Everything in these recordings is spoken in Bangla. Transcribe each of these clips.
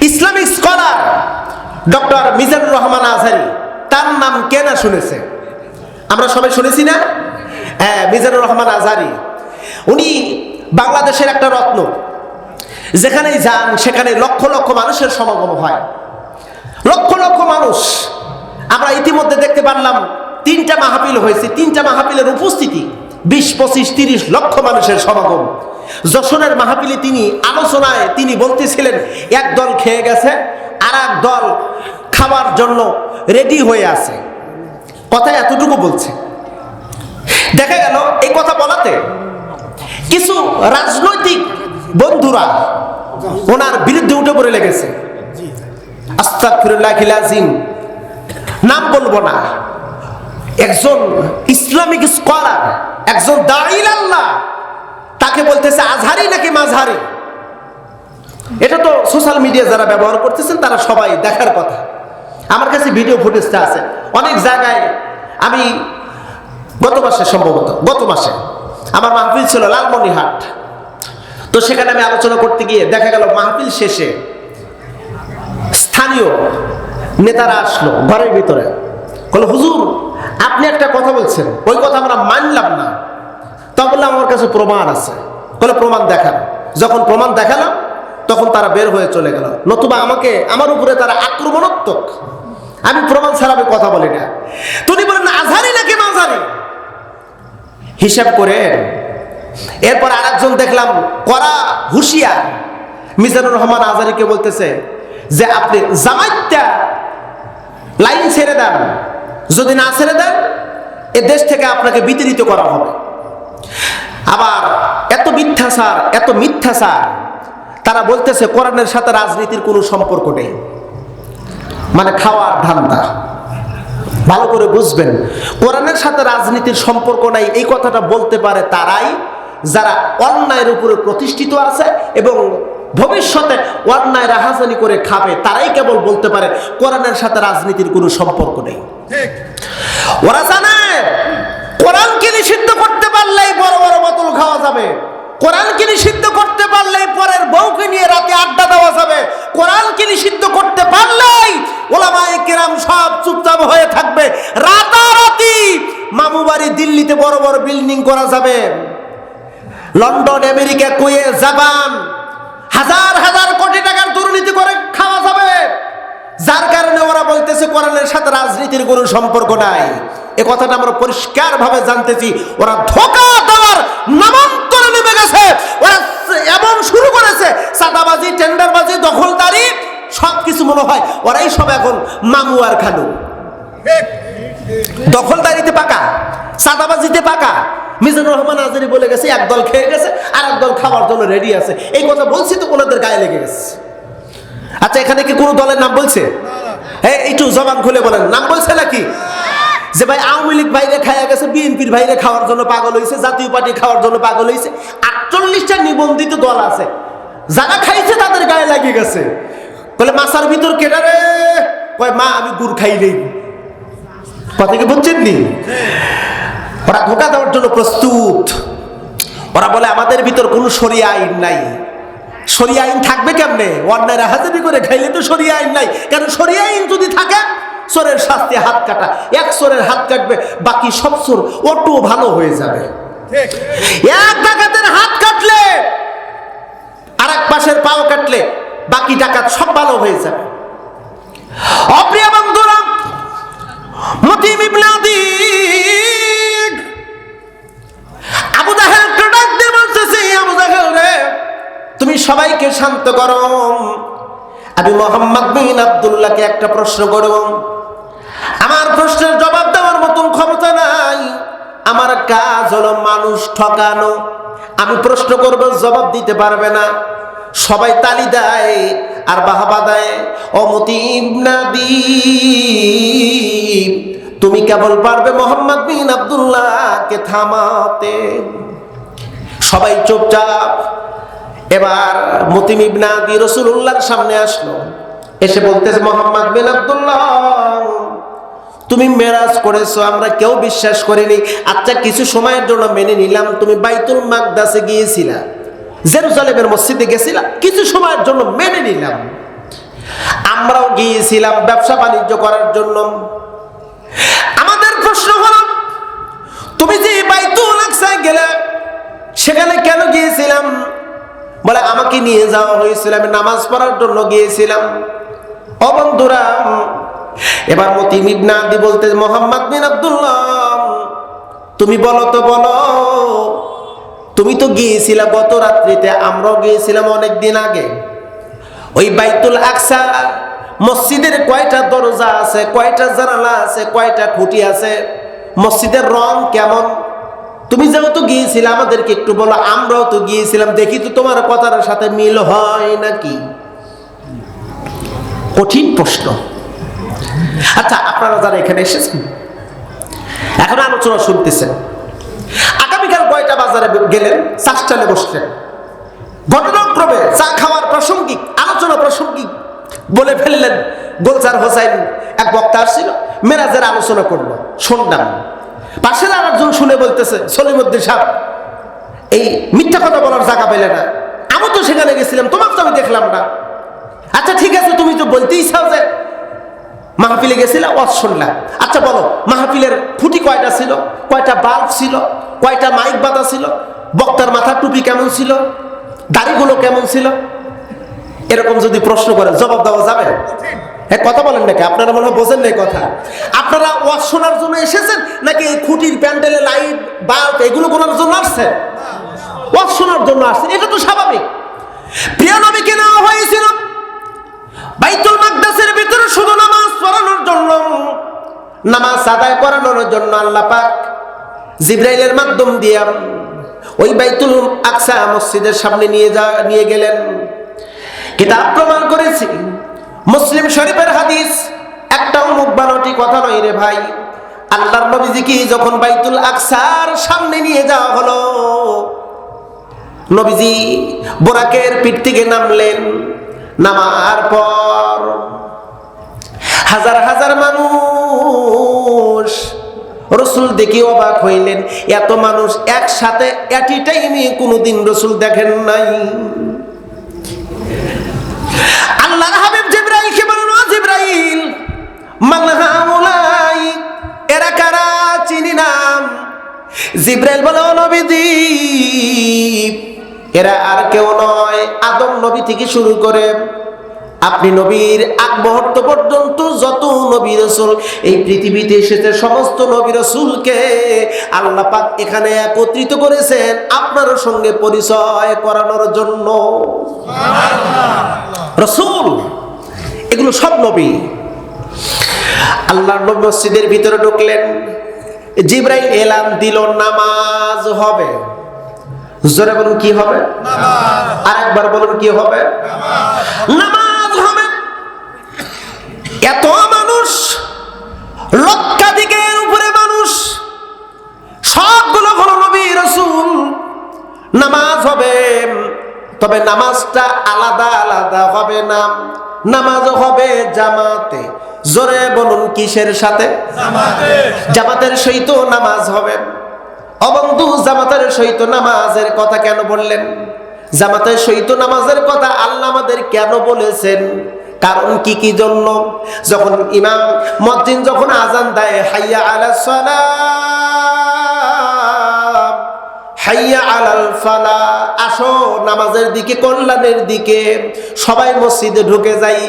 Islamic scholar doctor Mizanur Rahman Azhari, তার নাম কে না শুনেছে? আমরা সবাই শুনেছি না? হ্যাঁ মিজানুর রহমান আজহারি। উনি বাংলাদেশের একটা রত্ন। যেখানেই যান, সেখানে লক্ষ লক্ষ মানুষের সমাগম হয়। লক্ষ লক্ষ মানুষ। আমরা ইতিমধ্যে দেখতে পারলাম, তিনটা মাহফিল হয়েছে। তিনটা মাহফিলের উপস্থিতি বিশ, পঁচিশ, তিরিশ লক্ষ মানুষের সমাগম। যশোরের মাহফিলে তিনি আলোচনায় তিনি বলতেছিলেন, এক দল খেয়ে গেছে আর এক দল খাবার জন্য রেডি হয়ে আছে। কথা এতটুকু বলছে। দেখা গেল এই কথা বলাতে কিছু রাজনৈতিক বন্ধুরা ওনার বিরুদ্ধে উঠে পড়ে লেগেছে। নাম বলব না। একজন ইসলামিক স্কলার, একজন দাইল আল্লাহ তাকে বলতেছে আজহারি নাকি মাঝহারি? এটা তো সোশ্যাল মিডিয়া যারা ব্যবহার করতেছেন, তারা সবাই দেখার কথা। আমার কাছে ভিডিও ফুটেজটা আছে। অনেক জায়গায় আমি গত মাসে সম্ভবত, গত মাসে আমার মাহফিল ছিল লালমনিহাট তো সেখানে আমি আলোচনা করতে গিয়ে দেখা গেল মাহফিল শেষে স্থানীয় নেতারা আসলো ঘরের ভিতরে। বলে, হুজুর, আপনি একটা কথা বলছেন। ওই কথা আমরা মানলাম না। তা বললাম আমার কাছে প্রমাণ আছে। বলে প্রমাণ দেখান। যখন প্রমাণ দেখালাম, তখন তারা বের হয়ে চলে গেল। নতুবা আমাকে, আমার উপরে তারা আক্রমণাত্মক। আমি প্রমাণ ছাড়া আমি কথা বলি না। তুমি বলেন, আজহারি নাকি মাঝারি হিসাব করে এরপর আরেকজন দেখলাম করা হুঁশিয়ার। মিজানুর রহমান আজারিকে বলতেছে যে, আপনি জামাইটা লাইন ছেড়ে দেন। যদি না ছেড়ে দেন, এ দেশ থেকে আপনাকে বিতাড়িত করা হবে। আবার এত মিথ্যাচার এত মিথ্যাচার তারা বলতেছে কোরআনের সাথে রাজনীতির কোনো সম্পর্ক নেই। মানে খাওয়ার ধান্দা। ভালো করে বুঝবেন কোরআনের সাথে রাজনীতির সম্পর্ক নাই এই কথাটা বলতে পারে তারাই যারা অন্যায়ের উপরে প্রতিষ্ঠিত আছে এবং ভবিষ্যতে অন্যায় রাহাজানি করে খাবে তারাই কেবল বলতে পারে কোরআনের সাথে রাজনীতির কোনো সম্পর্ক নেই। ওরা জানে নিষিদ্ধ করতে পারলেই বড় বড় বোতল খাওয়া যাবে। কোরআনকে নিষিদ্ধ করতে পারলেই পরের বউকে নিয়ে রাতে আড্ডা দেওয়া যাবে। কোরআনকে নিষিদ্ধ করতে পারলেই ওলামায়ে কেরাম সব চুপচাপ হয়ে থাকবে। রাতারাতি মামু বাড়ি দিল্লিতে বড় বড় বিল্ডিং করা যাবে। লন্ডন, আমেরিকা কুয়ে জাপান হাজার হাজার কোটি টাকার দুর্নীতি করে খাওয়া যাবে। যার কারণে ওরা বলতেছে কোরআনের সাথে রাজনীতির কোনো সম্পর্ক নাই। এ কথাটা আমরা পরিষ্কার ভাবে জানতেছি। ওরা ধোকা দেওয়ার নামান্তরে নেমে গেছে। ওরা এমন শুরু করেছে সাদাবাজি টেন্ডারবাজি দখলদারি সব কিছু মনে হয়। ওরাই সব এখন মামু আর খালু। দখলদারিতে পাকা সাদাবাজিতে পাকা। মিজানুর রহমান আজারি বলে গেছে এক দল খেয়ে গেছে আর এক দল খাওয়ার জন্য রেডি আছে। এই কথা বলছি তো ওনাদের গায়ে লেগে গেছে। আচ্ছা এখানে কি কোনো দলের নাম বলছে? হ্যাঁ একটু জবান খুলে বলেন। নাম বলছে নাকি? যে ভাই আওয়ামী লীগ ভাইরে খাইয়া গেছে, বিএনপির ভাইরে খাওয়ার জন্য পাগল হয়েছে জাতীয় পার্টি খাওয়ার জন্য পাগল হয়েছে আটচল্লিশটা নিবন্ধিত দল আছে। যারা খাইছে তাদের গায়ে লাগিয়ে গেছে। বলে মাসার ভিতর কেটা রে? কয়, মা, আমি গুড় খাই নেই। কথা কি বুঝছেন নি? ওরা ধোকা দেওয়ার জন্য প্রস্তুত। ওরা বলে, আমাদের ভিতর কোনো সরিয়া আইন নাই। সরিয়া আইন থাকবে কেমনে? অন্যায় হাজারি করে খাইলে তো সরিয়া আইন নাই। কেন সরিয়া আইন যদি থাকে চোরের শাস্তি হাত কাটা। এক চোরের হাত কাটবে বাকি সব চোর অটো ভালো হয়ে যাবে। এক ডাকাতের হাত কাটলে আর এক পাশের পাও কাটলে বাকি ডাকাত সব ভালো হয়ে যাবে। অপ্রিয় বন্ধুরা মতিম ইবনে আদিক আবু জাহেল ডাক দিয়ে বলতেছে আবু জাহেল রে তুমি সবাইকে শান্ত করো। আমি মোহাম্মদ বিন আব্দুল্লাহকে একটা প্রশ্ন করব আমার প্রশ্নের জবাব দেওয়ার মতন ক্ষমতা নাই। আমার কাজ হলো মানুষ ঠকানো। আমি প্রশ্ন করব, জবাব দিতে পারবে না। সবাই তালি দেয় আর বাহাবা দেয় অমতিম নাদিব, তুমি কেবল পারবে মোহাম্মদ বিন আব্দুল্লাহকে থামাতে। সবাই চুপচাপ। এবার মতিম ইবনাদি রসুল্লাহর সামনে আসলো। এসে বলতেছে, মোহাম্মদ বিন আব্দুল্লাহ তুমি মেরাজ করেছ, আমরা কেউ বিশ্বাস করিনি। আচ্ছা কিছু সময়ের জন্য মেনে নিলাম, তুমি বাইতুল মাকদাসে গিয়েছিলা, জেরুজালেমের মসজিদে গেছিলা, কিছু সময়ের জন্য মেনে নিলাম। আমরাও গিয়েছিলাম ব্যবসা বাণিজ্য করার জন্য। আমাদের প্রশ্ন হলো, তুমি যে বাইতুল আকসায় গেলে, সেখানে কেন গিয়েছিলাম? বলে, আমাকে নিয়ে যাওয়া হয়েছিল, আমি নামাজ পড়ার জন্য গিয়েছিলাম। ও বন্ধুরা এবার মতি মিবনা আদি বলতে, মোহাম্মদ বিন আব্দুল্লাহ, তুমি বলো তো বলো, তুমি তো গিয়েছিলা গত রাত্রিতে, আমরাও গিয়েছিলাম অনেক দিন আগে। ওই বাইতুল আকসা, মসজিদের কয়টা দরজা আছে, কয়টা জানালা আছে, কয়টা খুঁটি আছে, মসজিদের রং কেমন? তুমি যেহেতু গিয়েছিলে, আমাদেরকে একটু বলো, আমরাও তো গিয়েছিলাম, দেখি তো তোমার কথার সাথে মিল হয় নাকি? কঠিন প্রশ্ন। আচ্ছা আপনারা যারা এখানে এসেছেন, এখন আলোচনা শুনতেছেন। আগামীকাল কয়টা বাজারে গেলেন চাষটালে বসলেন। ঘটনাক্রমে চা খাওয়ার প্রাসঙ্গিক, আলোচনা প্রাসঙ্গিক বলে ফেললেন গোলজার হোসাইন। এক বক্তা আসছিল, মেরাজের আলোচনা করল, শুনলাম। পাশের আর একজন শুনে বলতেছে, সলিমুদ্দিন সাহেব, এই মিথ্যা কথা বলার জায়গা পেলে না। আমি তো সেখানে গেছিলাম তোমাকে তো আমি দেখলাম না। আচ্ছা ঠিক আছে, তুমি তো বলতেই চাও যে মাহফিলে গেছিলাম ওয়াজ শুনলাম আচ্ছা বলো, মাহফিলের খুঁটি কয়টা ছিল? কয়টা বাল্ব ছিল? কয়টা মাইক বাঁধা ছিল? বক্তার মাথার টুপি কেমন ছিল? দাড়িগুলো কেমন ছিল? এরকম যদি প্রশ্ন করে, জবাব দেওয়া যাবে? হ্যাঁ কথা বলেন নাকি? আপনারা মনে হয় বোঝেন না কথা। আপনারা ওয়াজ শোনার জন্য এসেছেন নাকি এই খুঁটির প্যান্ডেলে, লাইট, বাল্ব, এগুলো করার জন্য আসছেন? ওয়াজ শোনার জন্য আসছেন, এটা তো স্বাভাবিক। প্রিয় নবীকে নেওয়া হয়েছিল বাইতুল শুধু নামাজ পড়ানোর জন্য, নামাজ আদায় করানোর জন্য আল্লাহ পাক জিব্রাইলের মাধ্যম দিয়ে ওই বাইতুল আকসা মসজিদের সামনে নিয়ে যা, নিয়ে গেলেন। কিতাব প্রমাণ করেছি, মুসলিম শরীফের হাদিস একটাও মুখ বানোটি কথা নয় রে ভাই, আল্লাহর নবীজি কি যখন বাইতুল আকসার সামনে নিয়ে যাওয়া হলো, নবীজি বোরাকের পিঠ থেকে নামলেন, নামার পর হাজার হাজার মানুষ। রসুল দেখে অবাক হইলেন, এত মানুষ একসাথে এটি টাইমে কোনোদিন রসুল দেখেন নাই। আল্লাহ হাবিব জিব্রাইলকে বলল "ও জিব্রাইল এরা কারা চিনি নাম জিব্রাইল বলে, "ও নবীজি, এরা আর কেউ নয়। আদম নবী থেকে শুরু করে আপনি নবীর আগ মুহূর্ত পর্যন্ত যত নবী রসুল এই পৃথিবীতে এসেছে সমস্ত নবী রসুলকে আল্লাহ পাক এখানে একত্রিত করেছেন আপনার সঙ্গে পরিচয় করানোর জন্য। রসুল এগুলো সব নবী। আল্লাহর নবী মসজিদের ভিতরে ঢুকলেন জিব্রাইল এলান দিল নামাজ হবে। জোরে বলুন কি হবে? আরেকবার বলুন কি হবে? নামাজ। এত মানুষ লক্ষাধিকের উপরে মানুষ সবগুলো হলো নবী রসুল। নামাজ হবে তবে নামাজটা আলাদা আলাদা হবে না। নামাজ হবে জামাতে। জোরে বলুন কিসের সাথে? জামাতের সহিত নামাজ হবে। অবন্ধু জামাতের সহিত নামাজের কথা কেন বললেন? জামাতের সহিত নামাজের কথা আল্লাহ আমাদের কেন বলেছেন? কারণ কি কি জন্য? যখন ইমাম মসজিদ যখন আজান দেয়, হাইয়া আলা সালাম, হাইয়া আলাল ফালা, আসো নামাজের দিকে, কল্যাণের দিকে। সবাই মসজিদে ঢুকে যাই,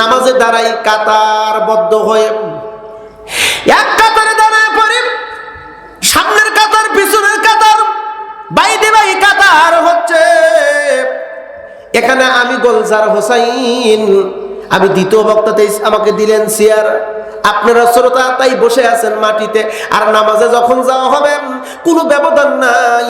নামাজে দাঁড়াই, কাতার বদ্ধ হয়ে, এক কাতারে দাঁড়ায় পড়ি, সামনের কাতার, পিছনের কাতার, বাইদে বাই কাতার হচ্ছে। এখানে আমি গোলজার হোসাইন, আমি দ্বিতীয় বক্তাতে আমাকে দিলেন চেয়ার আপনারা শ্রোতা তাই বসে আছেন মাটিতে, আর নামাজে যখন যাওয়া হবে, কোনো ব্যবধান নাই।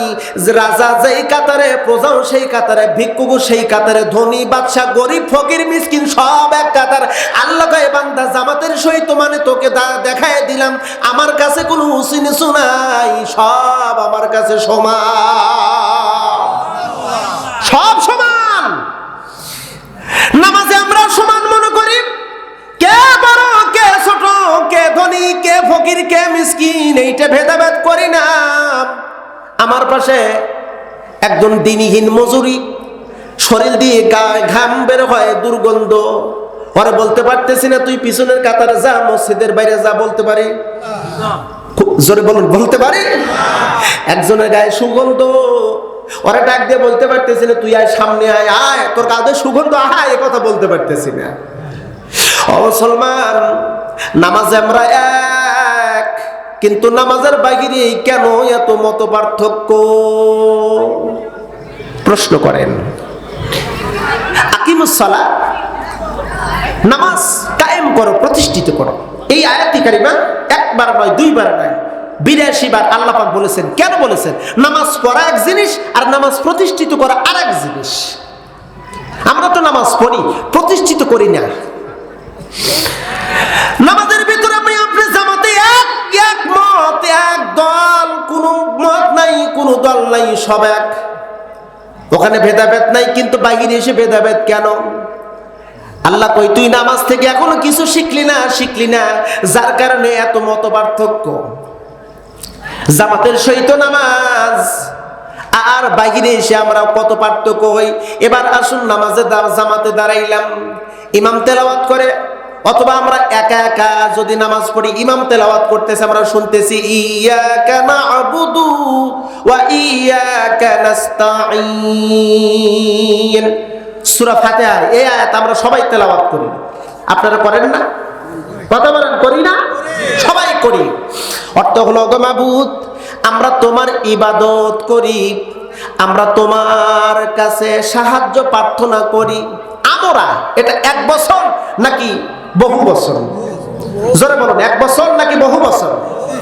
রাজা যেই কাতারে, প্রজাও সেই কাতারে ভিক্ষুকু সেই কাতারে, ধনী, বাদশা, গরিব, ফকির, মিসকিন, সব এক কাতার। আল্লাহ গায়ে বান্দা জামাতের সহিত মানে তোকে দেখায় দিলাম, আমার কাছে কোনো উসিন নাই, সব আমার কাছে সমান। সব সমান। নামাজে আমরা সমান মনে করি। কে বড় কে ছোট কে ধনী কে ফকির কে মিসকিন এইটা ভেদাভেদ করি না। আমার পাশে একজন দিনহীন মজুরি শরীর দিয়ে গায়ে ঘাম বের হয় দুর্গন্ধ। পরে বলতে পারতেছি না তুই পিছনের কাতারে যা মসজিদের বাইরে যা বলতে পারি? খুব জোরে বলুন বলতে পারি? একজনের গায়ে সুগন্ধ ওরা ডাক দিয়ে বলতে পারতেছি না তুই আয়, সামনে আয় আয়, তোর কাঁধে সুগন্ধ, আয়, এ কথা বলতে পারতেছি না। ও মুসলমান, নামাজ আমরা এক, কিন্তু নামাজের বাহিরে কেন এত মত পার্থক্য? প্রশ্ন করেন। আকিমুসালা নামাজ কায়েম করো, প্রতিষ্ঠিত করো। এই আয়াতি কারিমা একবার নয়, দুইবার নয়। বিরাশি বার আল্লাপাক বলেছেন, কেন বলেছেন? নামাজ পড়া এক জিনিস আর নামাজ প্রতিষ্ঠিত করা আর এক জিনিস। আমরা তো নামাজ পড়ি, প্রতিষ্ঠিত করি না। নামাজের ভিতরে আমি আপনি জামাতে এক এক মত, এক দল, কোনো মত নাই, কোনো দল নাই, সব এক। ওখানে ভেদাভেদ নাই, কিন্তু বাহিরে এসে ভেদাভেদ কেন? আল্লাহ কই তুই নামাজ থেকে এখনও কিছু শিখলি না শিখলি না, যার কারণে এত মত পার্থক্য। জামাতের সহিত নামাজ। আর বাহিরে এসে আমরা কত পার্থক্য হই? এবার আসুন নামাজে জামাতে দাঁড়াইলাম। ইমাম তেলাওয়াত করে। অথবা আমরা একা একা যদি নামাজ পড়ি, ইমাম তেলাওয়াত করতেছে, আমরা শুনতেছি, ইয়াকা না'বুদু ওয়া ইয়াকা নাস্তাঈন। সূরা ফাতিহা, এই আয়াত আমরা সবাই তেলাওয়াত করি। আপনারা করেন না? কথা বলেন, করি না? সবাই করি। অর্থ হলো গো আমরা তোমার ইবাদত করি, আমরা তোমার কাছে সাহায্য প্রার্থনা করি। আমরা, এটা এক বছর নাকি বহু বছর? জোরে বলুন, এক বছর নাকি বহু বছর?